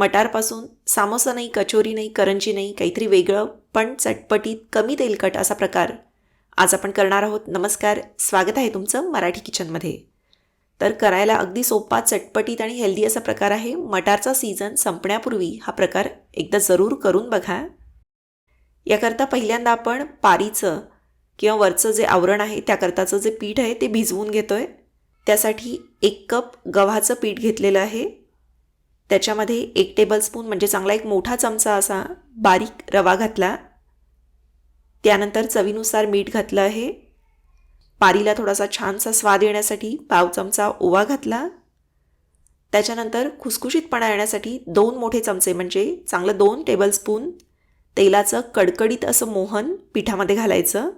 मटारपासून सामोसा नाही कचोरी नाही करंजी नाही काहीतरी वेगळं पण चटपटीत कमी तेलकट असा प्रकार आज आपण करणार आहोत. नमस्कार स्वागत आहे तुमचं मराठी किचनमध्ये. तर करायला अगदी सोपा चटपटीत आणि हेल्दी असा प्रकार आहे. मटारचा सीझन संपण्यापूर्वी हा प्रकार एकदा जरूर करून बघा. याकरता पहिल्यांदा आपण पारीचं किंवा वरचं जे आवरण आहे त्याकरताचं जे पीठ आहे ते भिजवून घेतो आहे त्यासाठी एक कप गव्हाचं पीठ घेतलेलं आहे. त्याच्यामध्ये एक टेबलस्पून म्हणजे चांगला एक मोठा चमचा असा बारीक रवा घातला. त्यानंतर चवीनुसार मीठ घातलं आहे. पारीला थोडासा छानसा स्वाद येण्यासाठी पाव चमचा ओवा घातला. त्याच्यानंतर खुसखुशीतपणा येण्यासाठी दोन मोठे चमचे म्हणजे चांगलं दोन टेबलस्पून तेलाचं कडकडीत असं मोहन पिठामध्ये घालायचं.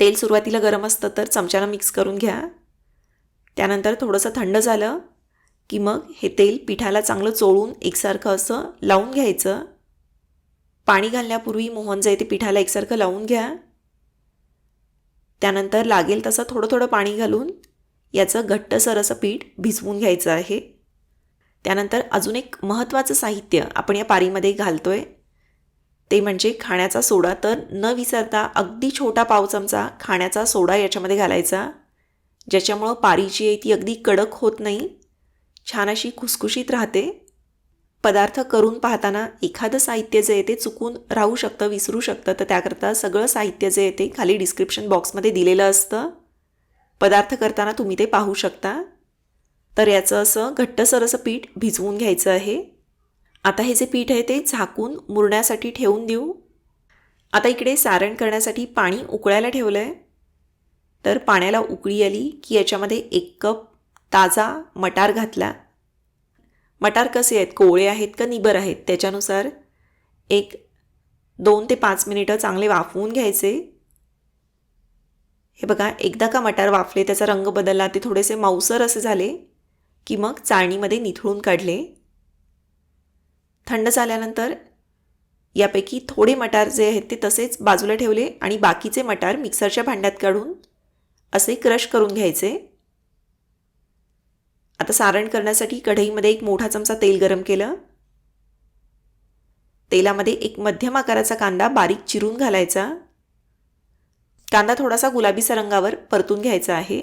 तेल सुरुवातीला गरम असतं तर चमच्यानं मिक्स करून घ्या. त्यानंतर थोडंसं थंड झालं. की मग हे तेल पिठाला चांगलं चोळून एकसारखं असं लावून घ्यायचं. पाणी घालण्यापूर्वी मोहन आहे ते पिठाला एकसारखं लावून घ्या. त्यानंतर लागेल तसं थोडं थोडं पाणी घालून याचं घट्टसर असं पीठ भिजवून घ्यायचं आहे. त्यानंतर अजून एक महत्त्वाचं साहित्य आपण या पारीमध्ये घालतो आहे ते म्हणजे खाण्याचा सोडा तर न विसरता अगदी छोटा पाव चमचा खाण्याचा सोडा याच्यामध्ये घालायचा. ज्याच्यामुळं पारी जी आहे ती अगदी कडक होत नाही. छान अशी खुसखुशीत राहते. पदार्थ करून पाहताना एखादं साहित्य जे आहे ते चुकून राहू शकतं विसरू शकतं तर त्याकरता सगळं साहित्य जे आहे ते खाली डिस्क्रिप्शन बॉक्समध्ये दिलेलं असतं. पदार्थ करताना तुम्ही ते पाहू शकता. तर याचं असं घट्टसर असं पीठ भिजवून घ्यायचं आहे. आता हे जे पीठ आहे ते झाकून मुरण्यासाठी ठेवून देऊ. आता इकडे सारण करण्यासाठी पाणी उकळायला ठेवलं आहे तर पाण्याला उकळी आली की याच्यामध्ये एक कप ताजा मटार घातला. मटार कसे आहेत? कोवळे आहेत का निबर आहेत? त्याच्यानुसार एक दोन ते पाच मिनिटं चांगले वाफवून घ्यायचे. हे बघा एकदा का मटार वाफले त्याचा रंग बदलला ते थोडेसे मऊसर असे झाले की मग चाळणीमध्ये निथळून काढले. थंड झाल्यानंतर यापैकी थोडे मटार जे आहेत ते तसेच बाजूला ठेवले आणि बाकीचे मटार मिक्सरच्या भांड्यात काढून असे क्रश करून घ्यायचे. आता सारण करण्यासाठी कढईमध्ये एक मोठा चमचा तेल गरम केलं. तेलामध्ये एक मध्यम आकाराचा कांदा बारीक चिरून घालायचा. कांदा थोडासा गुलाबीचा रंगावर परतून घ्यायचा आहे.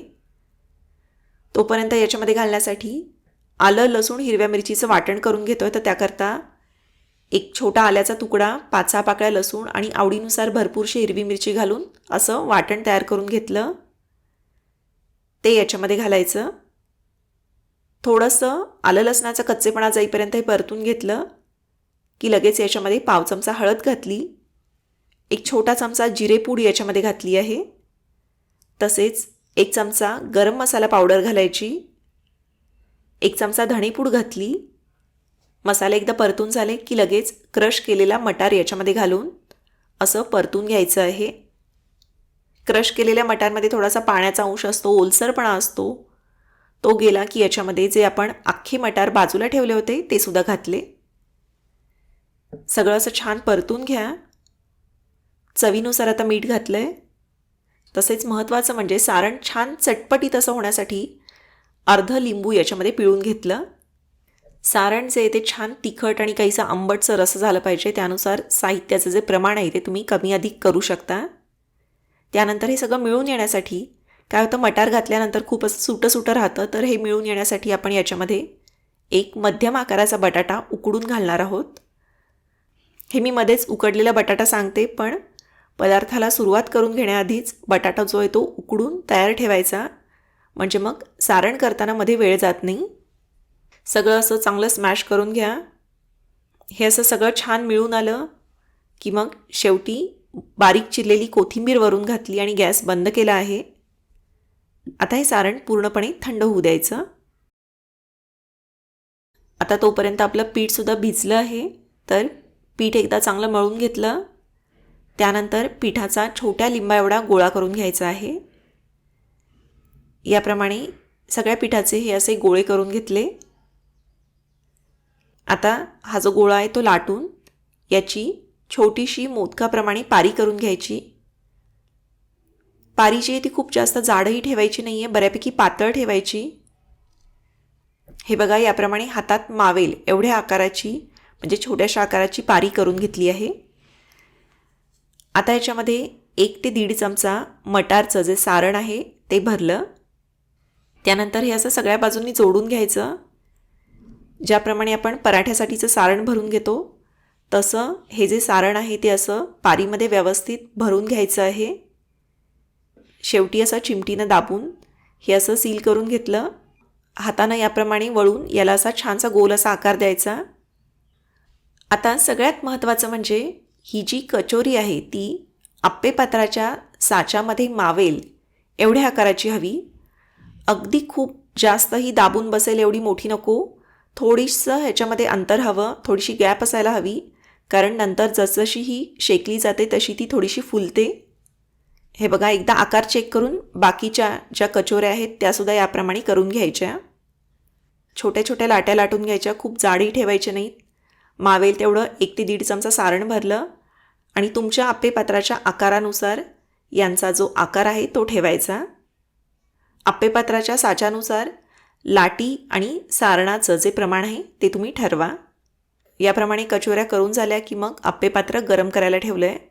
तोपर्यंत याच्यामध्ये घालण्यासाठी आलं लसूण हिरव्या मिरचीचं वाटण करून घेतो आहे तर त्याकरता एक छोटा आल्याचा तुकडा पाच सहा पाकळ्या लसूण आणि आवडीनुसार भरपूरशी हिरवी मिरची घालून असं वाटण तयार करून घेतलं. ते याच्यामध्ये घालायचं. थोडंसं आलं लसणाचा कच्चेपणा जाईपर्यंत हे परतून घेतलं की लगेच याच्यामध्ये पाव चमचा हळद घातली. एक छोटा चमचा जिरेपूड याच्यामध्ये घातली आहे. तसेच एक चमचा गरम मसाला पावडर घालायची. एक चमचा धणीपूड घातली. मसाले एकदा परतून झाले की लगेच क्रश केलेला मटार याच्यामध्ये घालून असं परतून घ्यायचं आहे. क्रश केलेल्या मटारमध्ये थोडासा पाण्याचा अंश असतो ओलसरपणा असतो. तो गेला की याच्यामध्ये जे आपण अख्खे मटार बाजूला ठेवले होते ते सुद्धा घातले. सगळं असं छान परतून घ्या. चवीनुसार आता मीठ घातलं आहे तसेच महत्त्वाचं म्हणजे सारण छान चटपटीत असं होण्यासाठी अर्ध लिंबू याच्यामध्ये पिळून घेतलं. सारण जे ते छान तिखट आणि काहीसा आंबटसर असं झालं पाहिजे त्यानुसार साहित्याचं जे प्रमाण आहे ते तुम्ही कमी अधिक करू शकता. त्यानंतर हे सगळं मिळून येण्यासाठी काय होतं मटार घातल्यानंतर खूप असं सुटं सुटं राहतं. तर हे मिळून येण्यासाठी आपण याच्यामध्ये एक मध्यम आकाराचा बटाटा उकडून घालणार आहोत. हे मी मध्येच उकडलेला बटाटा सांगते पण पदार्थाला सुरुवात करून घेण्याआधीच बटाटा जो आहे तो उकडून तयार ठेवायचा. म्हणजे मग सारण करताना मध्ये वेळ जात नाही. सगळं असं चांगलं स्मॅश करून घ्या. हे असं सगळं छान मिळून आलं की मग शेवटी बारीक चिरलेली कोथिंबीर वरून घातली आणि गॅस बंद केला आहे. आता हे सारण पूर्णपणे थंड होऊ द्यायचं. आता तोपर्यंत आपलं पीठसुद्धा भिजलं आहे. तर पीठ एकदा चांगलं मळून घेतलं. त्यानंतर पिठाचा छोट्या लिंबा एवढा गोळा करून घ्यायचा आहे. याप्रमाणे सगळ्या पिठाचे हे असे गोळे करून घेतले. आता हा जो गोळा आहे तो लाटून याची छोटीशी मोदकाप्रमाणे पारी करून घ्यायची. पारी जी आहे ती खूप जास्त जाडही ठेवायची नाही आहे बऱ्यापैकी पातळ ठेवायची. हे बघा याप्रमाणे हातात मावेल एवढ्या आकाराची म्हणजे छोट्याशा आकाराची पारी करून घेतली आहे. आता याच्यामध्ये एक ते दीड चमचा मटारचं जे सारण आहे ते भरलं. त्यानंतर हे असं सगळ्या बाजूंनी जोडून घ्यायचं. ज्याप्रमाणे आपण पराठ्यासाठीचं सारण भरून घेतो तसं हे जे सारण आहे ते असं पारीमध्ये व्यवस्थित भरून घ्यायचं आहे. शेवटी असं चिमटीनं दाबून हे असं सील करून घेतलं. हातानं याप्रमाणे वळून याला असा छानसा गोल असा आकार द्यायचा. आता सगळ्यात महत्त्वाचं म्हणजे ही जी कचोरी आहे ती आप्पेपात्राच्या साच्यामध्ये मावेल एवढ्या आकाराची हवी. अगदी खूप जास्त ही दाबून बसेल एवढी मोठी नको. थोडीसं ह्याच्यामध्ये अंतर हवं थोडीशी गॅप असायला हवी. कारण नंतर जसजशी ही शेकली जाते तशी ती थोडीशी फुलते. हे बघा एकदा आकार चेक करून बाकीच्या ज्या कचोऱ्या आहेत त्यासुद्धा याप्रमाणे करून घ्यायच्या. छोट्या छोट्या लाट्या लाटून घ्यायच्या खूप जाडी ठेवायच्या नाहीत. मावेल तेवढं एक ते दीड चमचा सारण भरलं आणि तुमच्या आप्पेपात्राच्या आकारानुसार यांचा जो आकार आहे तो ठेवायचा. आप्पेपात्राच्या साच्यानुसार लाटी आणि सारणाचं जे प्रमाण आहे ते तुम्ही ठरवा. याप्रमाणे कचोऱ्या करून झाल्या की मग आप्पेपात्र गरम करायला ठेवलं आहे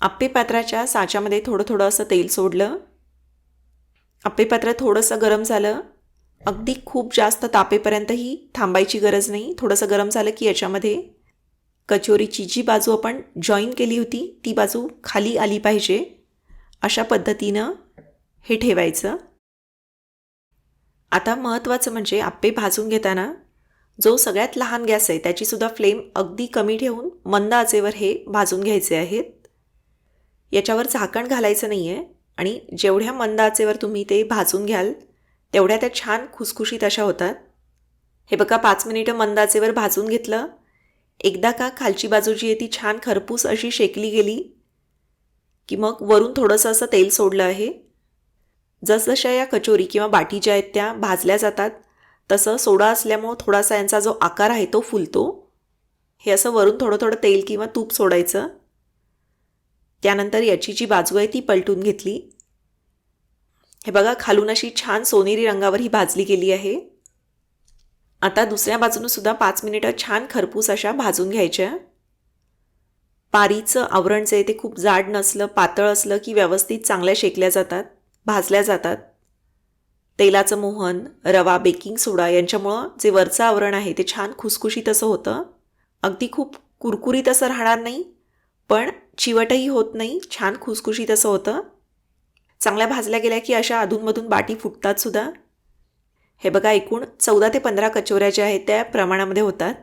आप्पेपात्राच्या साच्यामध्ये थोडं थोडं असं तेल सोडलं. आप्पेपात्र थोडंसं गरम झालं. अगदी खूप जास्त तापेपर्यंतही थांबायची गरज नाही. थोडंसं गरम झालं की याच्यामध्ये कचोरीची जी बाजू आपण जॉईन केली होती. ती बाजू खाली आली पाहिजे. अशा पद्धतीनं हे ठेवायचं. आता महत्त्वाचं म्हणजे आप्पे भाजून घेताना जो सगळ्यात लहान गॅस आहे त्याचीसुद्धा फ्लेम अगदी कमी ठेवून मंद आचेवर हे भाजून घ्यायचे आहेत. याच्यावर झाकण घालायचं नाही आहे आणि जेवढ्या मंद आचेवर तुम्ही ते भाजून घ्याल तेवढ्या त्या छान खुसखुशीत अशा होतात. हे बघा पाच मिनिटं मंद आचेवर भाजून घेतलं. एकदा का खालची बाजू जी आहे ती छान खरपूस अशी शेकली गेली की मग वरून थोडंसं असं तेल सोडलं आहे. जसजशा या कचोरी किंवा बाटी ज्या आहेत त्या भाजल्या जातात तसं सोडा असल्यामुळं थोडासा यांचा जो आकार आहे तो फुलतो. हे असं वरून थोडं थोडं तेल किंवा तूप सोडायचं. त्यानंतर याची जी बाजू आहे ती पलटून घेतली. हे बघा खालून अशी छान सोनेरी रंगावर ही भाजली गेली आहे. आता दुसऱ्या बाजूनं सुद्धा पाच मिनिटं छान खरपूस अशा भाजून घ्यायच्या. पारीचं आवरण जे आहे ते खूप जाड नसलं पातळ असलं की व्यवस्थित चांगल्या शेकल्या जातात भाजल्या जातात. तेलाचं मोहन रवा बेकिंग सोडा यांच्यामुळं जे वरचं आवरण आहे ते छान खुसखुशीत असं होतं. अगदी खूप कुरकुरीत असं राहणार नाही. पण चिवटही होत नाही. छान खुसखुशीत असं होतं. चांगल्या भाजल्या गेल्या की अशा अधूनमधून बाटी फुटतात सुद्धा. हे बघा एकूण चौदा ते पंधरा कचोऱ्या ज्या आहेत त्या प्रमाणामध्ये होतात.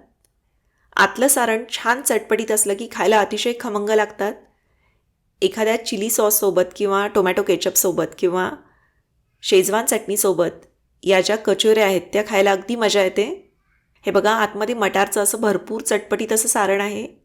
आतलं सारण छान चटपटीत असलं की खायला अतिशय खमंग लागतात. एखाद्या चिली सॉससोबत किंवा टोमॅटो केचपसोबत किंवा शेजवान चटणीसोबत या ज्या कचोऱ्या आहेत त्या खायला अगदी मजा येते. हे बघा आतमध्ये मटारचं असं भरपूर चटपटीत असं सारण आहे.